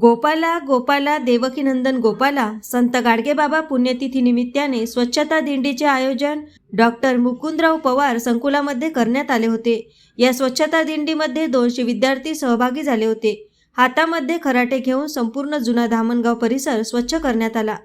गोपाला गोपाला देवकीनंदन गोपाला संत गाडगेबाबा पुण्यतिथी निमित्ताने स्वच्छता दिंडीचे आयोजन डॉक्टर मुकुंदराव पवार संकुलामध्ये करण्यात आले होते. या स्वच्छता दिंडीमध्ये दोनशे विद्यार्थी सहभागी झाले होते. हातामध्ये खराटे घेऊन संपूर्ण जुना धामणगाव परिसर स्वच्छ करण्यात आला.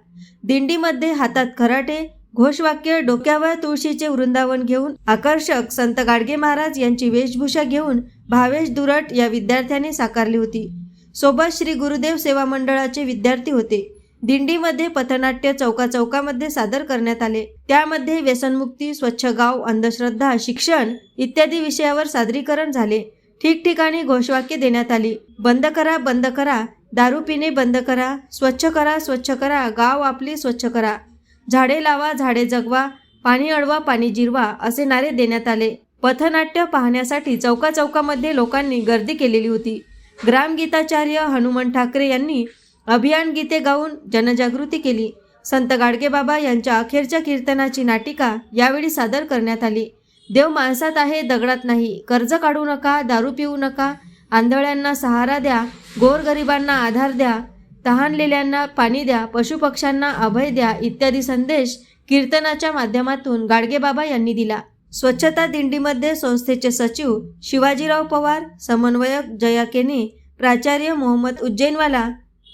दिंडीमध्ये हातात खराटे घोषवाक्य डोक्यावर तुळशीचे वृंदावन घेऊन आकर्षक संत गाडगे महाराज यांची वेशभूषा घेऊन भावेश दुरट या विद्यार्थ्यांनी साकारली होती. सोबत श्री गुरुदेव सेवा मंडळाचे विद्यार्थी होते. दिंडीमध्ये पथनाट्य चौका चौकामध्ये सादर करण्यात आले. त्यामध्ये व्यसनमुक्ती स्वच्छ गाव अंधश्रद्धा शिक्षण इत्यादी विषयावर सादरीकरण झाले. ठिकठिकाणी घोषवाक्य देण्यात आली. बंद करा बंद करा. दारू पिणे बंद करा. स्वच्छ करा स्वच्छ करा. गाव आपली स्वच्छ करा. झाडे लावा झाडे जगवा. पाणी अडवा पाणी जिरवा असे नारे देण्यात आले. पथनाट्य पाहण्यासाठी चौका चौकामध्ये लोकांनी गर्दी केलेली होती. ग्रामगीताचार्य हनुमंत ठाकरे यांनी अभियान गीते गाऊन जनजागृती केली. संत गाडगेबाबा यांच्या अखेरच्या कीर्तनाची नाटिका यावेळी सादर करण्यात आली. देव माणसात आहे दगडात नाही. कर्ज काढू नका दारू पिऊ नका. आंधळ्यांना सहारा द्या गोरगरिबांना आधार द्या तहानलेल्यांना पाणी द्या पशुपक्ष्यांना अभय द्या इत्यादी संदेश कीर्तनाच्या माध्यमातून गाडगेबाबा यांनी दिला. स्वच्छता दिंडीमध्ये संस्थेचे सचिव शिवाजीराव पवार समन्वयक जया केने प्राचार्य मोहम्मद उज्जैनवाला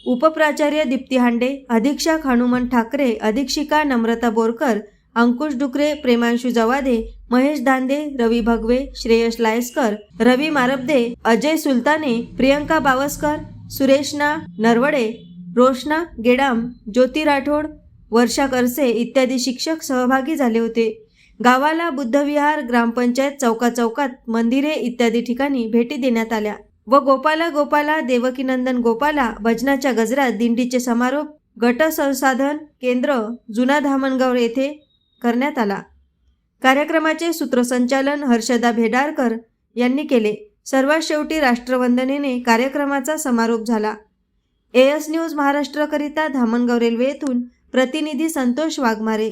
उपप्राचार्य दीप्ती हांडे अधीक्षक हनुमान ठाकरे अधीक्षिका नम्रता बोरकर अंकुश डुकरे प्रेमांशू जवादे महेश दांदे रवी भगवे श्रेयस लायस्कर रवी मारबदे अजय सुलताने प्रियंका बावस्कर सुरेशना नरवडे रोशना गेडाम ज्योती राठोड वर्षा करसे इत्यादी शिक्षक सहभागी झाले होते. गावाला बुद्धविहार ग्रामपंचायत चौका चौकात मंदिरे इत्यादी ठिकाणी भेटी देण्यात आल्या व गोपाला गोपाला देवकीनंदन गोपाला भजनाच्या गजरात दिंडीचे समारोप गट संसाधन केंद्र जुना धामणगाव येथे करण्यात आला. कार्यक्रमाचे सूत्रसंचालन हर्षदा भेडारकर यांनी केले. सर्वात शेवटी राष्ट्रवंदनेने कार्यक्रमाचा समारोप झाला. एएस न्यूज महाराष्ट्रकरिता धामणगाव रेल्वे येथून प्रतिनिधी संतोष वाघमारे